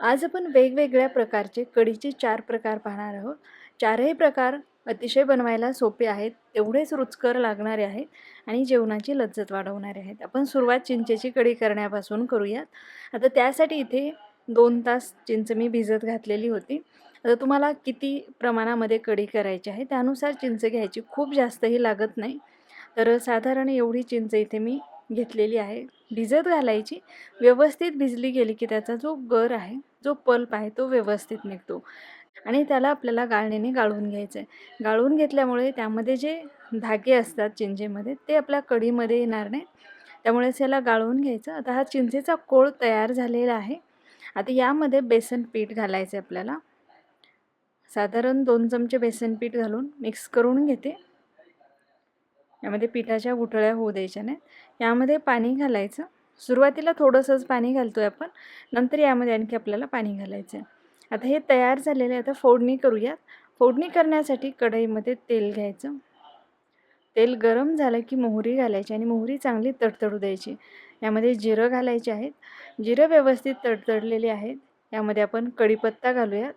आज आपण वेगवेगळ्या प्रकारचे कढीचे चार प्रकार पाहणार आहोत. चारही प्रकार अतिशय बनवायला सोपे आहेत तेवढेच रुचकर लागणारे आहेत आणि जेवणाची लज्जत वाढवणारे आहेत. आपण सुरुवात चिंचेची कढी करण्यापासून करूयात. आता त्यासाठी इथे दोन तास चिंच मी भिजत घातलेली होती. आता तुम्हाला किती प्रमाणामध्ये कढी करायची आहे त्यानुसार चिंच घ्यायची. खूप जास्तही लागत नाही. तर साधारण एवढी चिंच इथे मी घेतलेली आहे. भिजत घालायची. व्यवस्थित भिजली गेली की त्याचा जो गर आहे जो पल्प आहे तो व्यवस्थित निघतो. आणि त्याला आपल्याला गाळणीने गाळून घ्यायचं आहे गाळून घेतल्यामुळे त्यामध्ये जे धागे असतात चिंचेमध्ये ते आपल्या कढीमध्ये येणार नाही. त्यामुळे याला गाळून घ्यायचं. आता हा चिंचेचा कोळ तयार झालेला आहे. आता यामध्ये बेसन पीठ घालायचं आहे आपल्याला. साधारण दोन चमचे बेसन पीठ घालून मिक्स करून घेते. यामध्ये पिठाच्या गुठळ्या होऊ द्यायच्या नाहीत. यामध्ये पाणी घालायचं. सुरुवातीला थोडंसंच पाणी घालतो आहे आपण. नंतर यामध्ये आणखी आपल्याला पाणी घालायचं आहे आता हे तयार झालेले आता फोडणी करूयात. फोडणी करण्यासाठी कढईमध्ये तेल घ्यायचं. तेल गरम झालं की मोहरी घालायची आणि मोहरी चांगली तडतडू द्यायची. यामध्ये जिरं घालायचे आहेत. जिरं व्यवस्थित तडतडलेले आहेत. यामध्ये आपण कढीपत्ता घालूयात.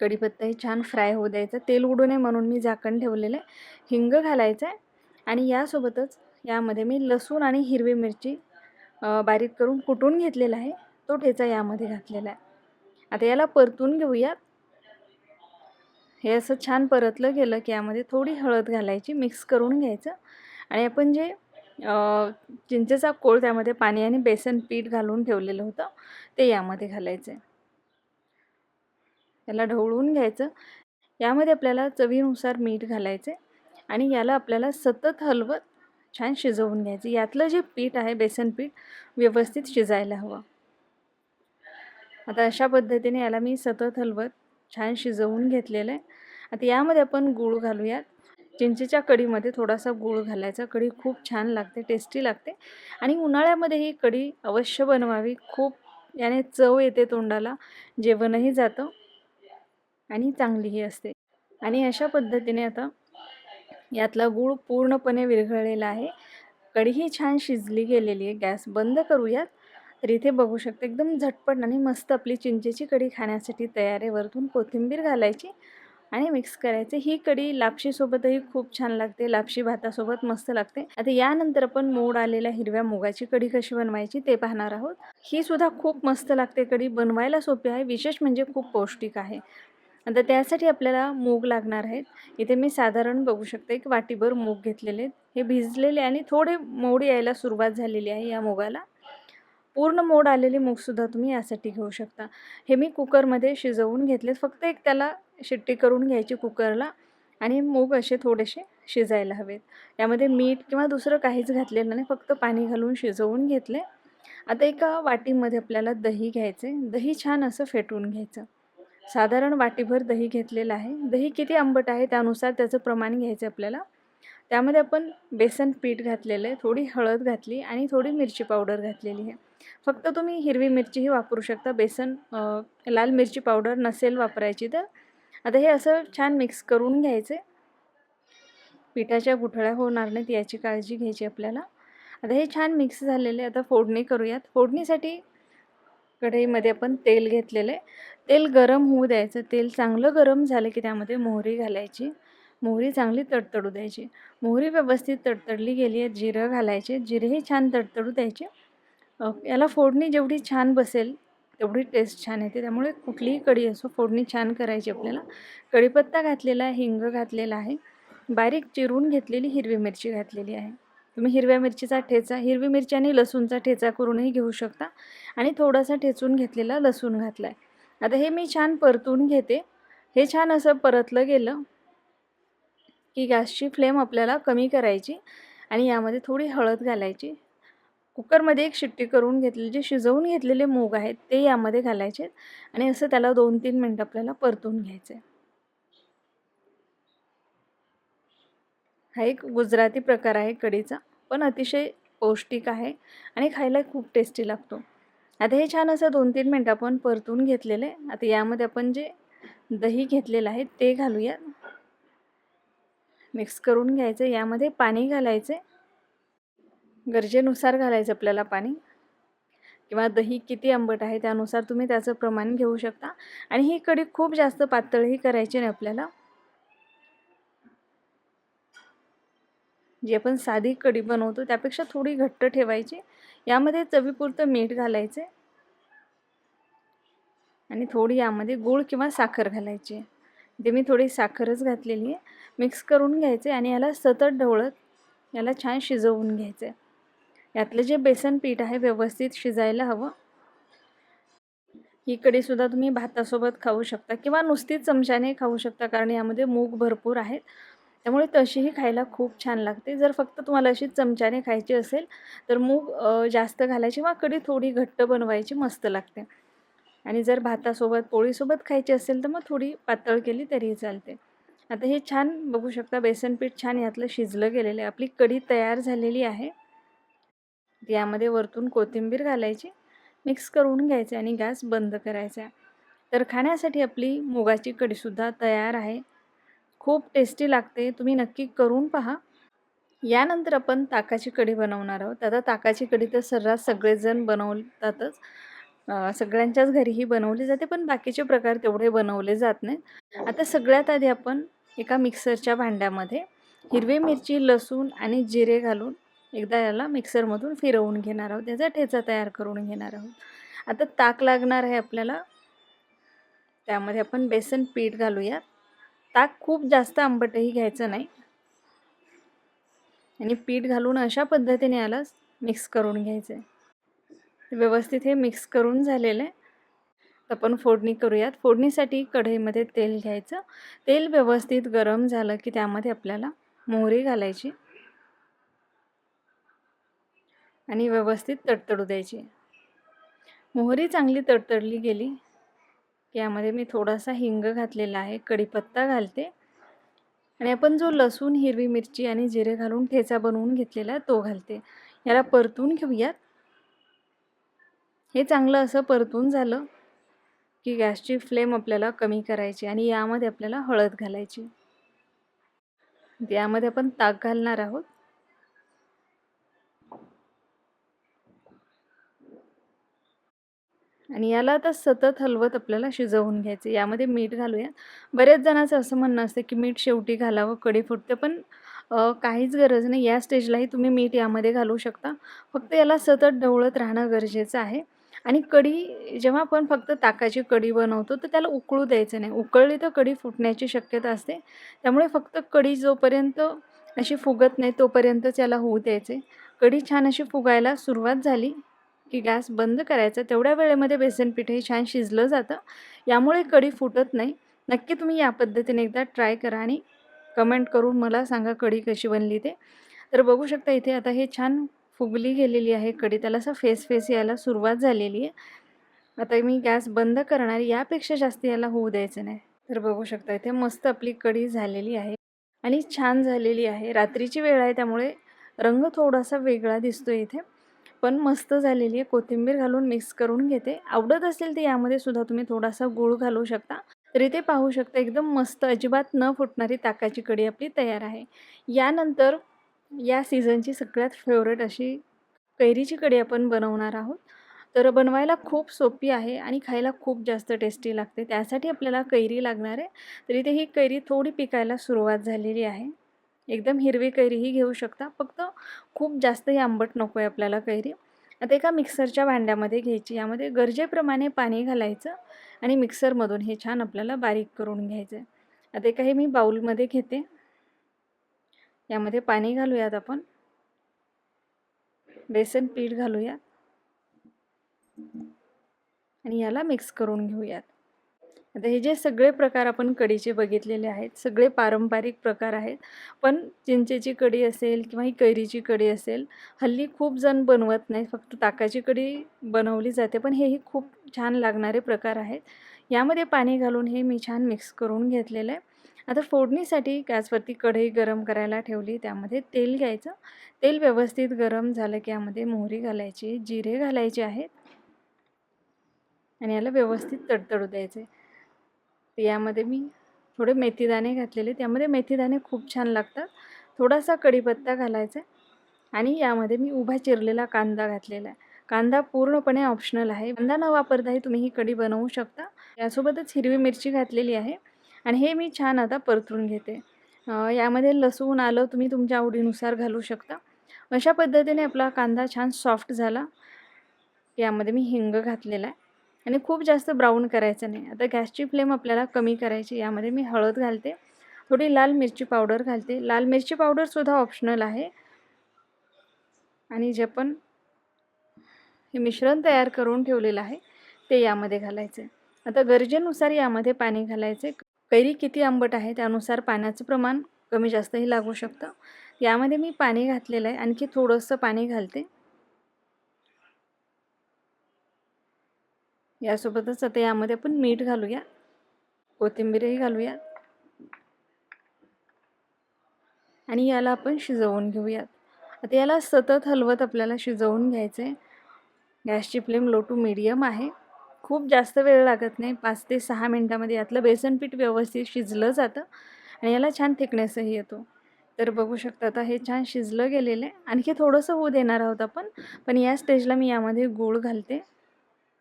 कढीपत्ता हे छान फ्राय होऊ द्यायचा. तेल उडू नये म्हणून मी झाकण ठेवलेलं आहे. हिंग घालायचं आहे आणि यासोबतच यामध्ये मी लसूण आणि हिरवी मिरची बारीक करून कुटून घेतलेला आहे. तो ठेचा यामध्ये घातलेला आहे. आता याला परतून घेऊयात. हे असं छान परतलं गेलं की यामध्ये थोडी हळद घालायची मिक्स करून घ्यायचं. आणि आपण जे चिंचेचा कोळ त्यामध्ये पाणी आणि बेसन पीठ घालून ठेवलेलं होतं ते यामध्ये घालायचं आहे त्याला ढवळून घ्यायचं. यामध्ये आपल्याला चवीनुसार मीठ घालायचे आणि याला आपल्याला सतत हलवत छान शिजवून घ्यायचं. यातलं जे पीठ आहे बेसन पीठ व्यवस्थित शिजायला हवं. आता अशा पद्धतीने याला मी सतत हलवत छान शिजवून घेतलेलं आहे. आता यामध्ये आपण गूळ घालूयात. चिंचेच्या कढीमध्ये थोडासा गूळ घालायचा. कढी खूप छान लागते टेस्टी लागते. आणि उन्हाळ्यामध्ये ही कढी अवश्य बनवावी. खूप याने चव येते तोंडाला. जेवणही जातं. आणि चांगलीही असते. आणि अशा पद्धतीने आता यातला गूळ पूर्णपणे विरघळलेला आहे. कढीही छान शिजली गेलेली आहे. गॅस बंद करूयात. तर इथे बघू शकते एकदम झटपट आणि मस्त आपली चिंचेची कढी खाण्यासाठी तयार आहे. वरतून कोथिंबीर घालायची आणि मिक्स करायचे. ही कढी लापशीसोबतही खूप छान लागते. लापशी भातासोबत मस्त लागते. आता यानंतर आपण मोड आलेल्या हिरव्या मुगाची कढी कशी बनवायची ते पाहणार आहोत. ही सुद्धा खूप मस्त लागते कढी. बनवायला सोपी आहे. विशेष म्हणजे खूप पौष्टिक आहे. आता त्यासाठी आपल्याला मूग लागणार आहेत. इथे मी साधारण बघू शकते एक वाटीभर मूग घेतलेले आहेत. हे भिजलेले आणि थोडे मोड यायला सुरुवात झालेली आहे या मुगाला. पूर्ण मोड आलेले मूगसुद्धा तुम्ही यासाठी घेऊ शकता. हे मी कुकरमध्ये शिजवून घेतले फक्त एक त्याला शिट्टी करून घ्यायची कुकरला आणि मूग असे थोडेसे शिजायला हवेत. यामध्ये मीठ किंवा दुसरं काहीच घातलेलं नाही. फक्त पाणी घालून शिजवून घेतले. आता एका वाटीमध्ये आपल्याला दही घ्यायचे दही छान असं फेटून घ्यायचं. साधारण वाटीभर दही घेतलेलं आहे. दही किती आंबट आहे त्यानुसार त्याचं प्रमाण घ्यायचं आपल्याला. त्यामध्ये आपण बेसन पीठ घातलेलं आहे थोडी हळद घातली आणि थोडी मिरची पावडर घातलेली आहे. फक्त तुम्ही हिरवी मिरचीही वापरू शकता. बेसन लाल मिरची पावडर नसेल वापरायची तर. आता हे असं छान मिक्स करून घ्यायचे पिठाच्या गुठळ्या होणार नाहीत याची काळजी घ्यायची आपल्याला. आता हे छान मिक्स झालेले आता फोडणी करूयात. फोडणीसाठी कढईमध्ये आपण तेल घेतलेलं आहे. तेल गरम होऊ द्यायचं. तेल चांगलं गरम झालं की त्यामध्ये मोहरी घालायची. मोहरी चांगली तडतडू द्यायची. मोहरी व्यवस्थित तडतडली गेली आहे. जिरं घालायचे. जिरेही छान तडतडू द्यायचे. याला फोडणी जेवढी छान बसेल तेवढी टेस्ट छान येते. त्यामुळे कुठलीही कढी असो फोडणी छान करायची आपल्याला. कढीपत्ता घातलेला आहे हिंग घातलेला आहे. बारीक चिरून घेतलेली हिरवी मिरची घातलेली आहे. तुम्ही हिरव्या मिरचीचा ठेचा हिरवी मिरची आणि लसूणचा ठेचा करूनही घेऊ शकता. आणि थोडासा ठेचून घेतलेला लसूण घातला आहे आता हे मी छान परतून घेते. हे छान असं परतलं गेलं की गॅसची फ्लेम आपल्याला कमी करायची आणि यामध्ये थोडी हळद घालायची. कुकरमध्ये एक शिट्टी करून घेतली जे शिजवून घेतलेले मूग आहेत ते यामध्ये घालायचे आणि असं त्याला दोन तीन मिनटं आपल्याला परतून घ्यायचं आहे हा एक गुजराती प्रकार आहे कढीचा. पण अतिशय पौष्टिक आहे आणि खायला खूप टेस्टी लागतो. आता हे छान असं दोन तीन मिनटं आपण परतून घेतलेलं आहे. आता यामध्ये आपण जे दही घेतलेलं आहे ते घालूया. मिक्स करून घ्यायचं. यामध्ये पाणी घालायचं. गरजेनुसार घालायचं आपल्याला पाणी. किंवा दही किती आंबट आहे त्यानुसार तुम्ही त्याचं प्रमाण घेऊ शकता. आणि ही कढी खूप जास्त पातळही करायची नाही आपल्याला. जी आपण साधी कढी बनवतो त्यापेक्षा थोडी घट्ट ठेवायची. यामध्ये चवीपुरतं मीठ घालायचे. आणि थोडी यामध्ये गूळ किंवा साखर घालायची. ते मी थोडी साखरच घातलेली आहे. मिक्स करून घ्यायचे आणि याला सतत ढवळत याला छान शिजवून घ्यायचं. आहे यातलं जे बेसन पीठ आहे व्यवस्थित शिजायला हवं. ही कढीसुद्धा तुम्ही भातासोबत खाऊ शकता किंवा नुसतीच चमच्याने खाऊ शकता कारण यामध्ये मूग भरपूर आहेत. त्यामुळे तशीही खायला खूप छान लागते. जर फक्त तुम्हाला अशी चमच्याने खायची असेल तर मूग जास्त घालायची वा कढी थोडी घट्ट बनवायची मस्त लागते. आणि जर भातासोबत पोळीसोबत खायची असेल तर मग थोडी पातळ केली तरीही चालते. आता हे छान बघू शकता बेसन पीठ छान यातलं शिजलं गेलेलं आहे. आपली कढी तयार झालेली आहे. यामध्ये वरतून कोथिंबीर घालायची मिक्स करून घ्यायचे आणि गॅस बंद करायचा तर खाण्यासाठी आपली मुगाची कढीसुद्धा तयार आहे. खूप टेस्टी लागते. तुम्ही नक्की करून पहा. यानंतर आपण ताकाची कढी बनवणार आहोत. आता ताकाची कढी तर सर्रास सगळेजण बनवतातच. सगळ्यांच्याच घरीही बनवली जाते पण बाकीचे प्रकार तेवढे बनवले जात नाहीत. आता सगळ्यात आधी आपण एका मिक्सरच्या भांड्यामध्ये हिरवी मिरची लसूण आणि जिरे घालून एकदा याला मिक्सरमधून फिरवून घेणार आहोत. त्याचा ठेचा तयार करून घेणार आहोत. आता ताक लागणार आहे आपल्याला. त्यामध्ये आपण बेसन पीठ घालूयात. ताक खूप जास्त आंबटही घ्यायचं नाही. आणि पीठ घालून अशा पद्धतीने याला मिक्स करून घ्यायचं आहे व्यवस्थित हे मिक्स करून झालेलं आहे. आपण फोडणी करूयात. फोडणीसाठी कढईमध्ये तेल घ्यायचं. तेल व्यवस्थित गरम झालं की त्यामध्ये आपल्याला मोहरी घालायची. आणि व्यवस्थित तडतडू द्यायची. मोहरी चांगली तडतडली गेली यामध्ये मी थोडासा हिंग घातलेला आहे कढीपत्ता घालते. आणि आपण जो लसूण हिरवी मिरची आणि जिरे घालून ठेचा बनवून घेतलेला आहे तो घालते. याला परतून घेऊयात. हे चांगलं असं परतून झालं की गॅसची फ्लेम आपल्याला कमी करायची आणि यामध्ये आपल्याला हळद घालायची. यामध्ये आपण ताक घालणार आहोत. आणि याला आता सतत हलवत आपल्याला शिजवून घ्यायचं यामध्ये मीठ घालूया. बऱ्याच जणांचं असं म्हणणं असतं की मीठ शेवटी घालावं कडी फुटते पण काहीच गरज नाही. या स्टेजलाही तुम्ही मीठ यामध्ये घालू शकता. फक्त याला सतत ढवळत राहणं गरजेचं आहे. आणि कढी जेव्हा आपण फक्त ताकाची कढी बनवतो तर त्याला उकळू द्यायचं नाही. उकळली तर कढी फुटण्याची शक्यता असते. त्यामुळे फक्त कढी जोपर्यंत अशी फुगत नाही तोपर्यंतच याला होऊ द्यायचे कढी छान अशी फुगायला सुरुवात झाली. की गॅस बंद करायचा तेवढ्या वेळेमध्ये बेसन हे छान शिजलं जातं. यामुळे कढी फुटत नाही. नक्की तुम्ही या पद्धतीने एकदा ट्राय करा आणि कमेंट करून मला सांगा कढी कशी बनली ते. तर बघू शकता इथे आता हे छान फुगली गेलेली आहे कढी. त्याला असं फेस फेस यायला सुरुवात झालेली आहे. आता मी गॅस बंद करणार यापेक्षा जास्त याला होऊ द्यायचं नाही. तर बघू शकता इथे मस्त आपली कढी झालेली आहे आणि छान झालेली आहे. रात्रीची वेळ आहे त्यामुळे रंग थोडासा वेगळा दिसतो इथे. पण मस्त झालेली आहे. कोथिंबीर घालून मिक्स करून घेते. आवडत असेल तर यामध्ये सुद्धा तुम्ही थोडासा गूळ घालू शकता. तरी ते पाहू शकता एकदम मस्त अजिबात न फुटणारी ताकाची कढी आपली तयार आहे. यानंतर या सीझनची सगळ्यात फेवरेट अशी कैरीची कढी आपण बनवणार आहोत. तर बनवायला खूप सोपी आहे आणि खायला खूप जास्त टेस्टी लागते. त्यासाठी आपल्याला कैरी लागणार आहे. तर इथे ही कैरी थोडी पिकायला सुरुवात झालेली आहे. एकदम हिरवी कैरीही घेऊ शकता. फक्त खूप जास्तही आंबट नको आहे आपल्याला कैरी. आता एका मिक्सरच्या भांड्यामध्ये घ्यायची. यामध्ये गरजेप्रमाणे पाणी घालायचं आणि मिक्सरमधून हे छान आपल्याला बारीक करून घ्यायचं आहे आता एका हे मी बाऊलमध्ये घेते. यामध्ये पाणी घालूयात आपण. बेसन पीठ घालूयात. आणि याला मिक्स करून घेऊयात. आता हे जे सगळे प्रकार आपण कढीचे बघितलेले आहेत सगळे पारंपरिक प्रकार आहेत पण चिंचेची कढी असेल किंवा ही कैरीची कढी असेल हल्ली खूप जण बनवत नाही फक्त ताकाची कढी बनवली जाते पण हेही खूप छान लागणारे प्रकार आहेत. यामध्ये पाणी घालून हे मी छान मिक्स करून घेतलेलं आहे. आता फोडणीसाठी गॅसवरती कढई गरम करायला ठेवली त्यामध्ये तेल घ्यायचं. तेल व्यवस्थित गरम झालं की यामध्ये मोहरी घालायची जिरे घालायचे आहेत. आणि याला व्यवस्थित तडतडू द्यायचे. यामध्ये मी थोडे मेथीदाणे घातलेले. त्यामध्ये मेथीदाणे खूप छान लागतात. थोडासा कढीपत्ता घालायचा आणि यामध्ये मी उभा चिरलेला कांदा घातलेला आहे. कांदा पूर्णपणे ऑप्शनल आहे. कांदा न वापरताही तुम्ही ही कढी बनवू शकता. यासोबतच हिरवी मिरची घातलेली आहे. आणि हे मी छान आता परतून घेते. यामध्ये लसूण आलं तुम्ही तुमच्या आवडीनुसार घालू शकता. अशा पद्धतीने आपला कांदा छान सॉफ्ट झाला. यामध्ये मी हिंग घातलेला आहे. आणि खूप जास्त ब्राऊन करायचं नाही. आता गॅसची फ्लेम आपल्याला कमी करायची यामध्ये मी हळद घालते. थोडी लाल मिरची पावडर घालते. लाल मिरची पावडरसुद्धा ऑप्शनल आहे. आणि जे पण हे मिश्रण तयार करून ठेवलेलं आहे ते यामध्ये घालायचं आता गरजेनुसार यामध्ये पाणी घालायचे कैरी किती आंबट आहे त्यानुसार पाण्याचं प्रमाण कमी जास्तही लागू शकतं. यामध्ये मी पाणी घातलेलं आहे. आणखी थोडंसं पाणी घालते. यासोबतच आता यामध्ये आपण मीठ घालूया. कोथिंबीरही घालूया. आणि याला आपण शिजवून घेऊयात. आता याला सतत हलवत आपल्याला शिजवून घ्यायचं आहे गॅसची फ्लेम लो टू मिडियम आहे. खूप जास्त वेळ लागत नाही. पाच ते सहा मिनटामध्ये यातलं बेसन पीठ व्यवस्थित शिजलं जातं आणि याला छान थिकनेसही येतो. तर बघू शकता आता हे छान शिजलं गेलेलं आहे. आणखी थोडंसं होऊ देणार आहोत आपण पण या स्टेजला मी यामध्ये गूळ घालते.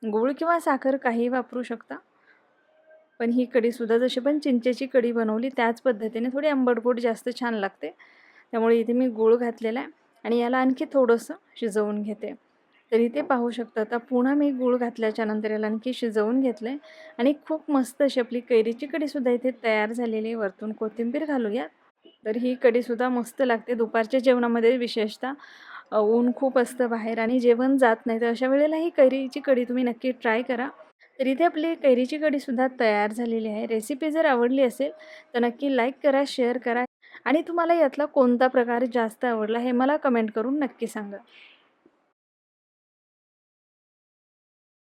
गूळ किंवा साखर काही वापरू शकता. पण ही कढीसुद्धा जशी पण चिंचेची कढी बनवली त्याच पद्धतीने थोडी आंबटगोड जास्त छान लागते. त्यामुळे इथे मी गूळ घातलेला आहे आणि याला आणखी थोडंसं शिजवून घेते. तर इथे पाहू शकता आता पुन्हा मी गूळ घातल्याच्या नंतर याला आणखी शिजवून घेतलं आहे आणि खूप मस्त अशी आपली कैरीची कढीसुद्धा इथे तयार झालेली आहे. वरतून कोथिंबीर घालूयात. तर ही कढीसुद्धा मस्त लागते दुपारच्या जेवणामध्ये विशेषतः. ऊन खूप असतं बाहेर आणि जेवण जात नाही. तर अशा वेळेला ही कैरीची कढी तुम्ही नक्की ट्राय करा. तर इथे आपली कैरीची कढीसुद्धा तयार झालेली आहे. रेसिपी जर आवडली असेल तर नक्की लाईक करा शेअर करा आणि तुम्हाला यातला कोणता प्रकार जास्त आवडला हे मला कमेंट करून नक्की सांगा.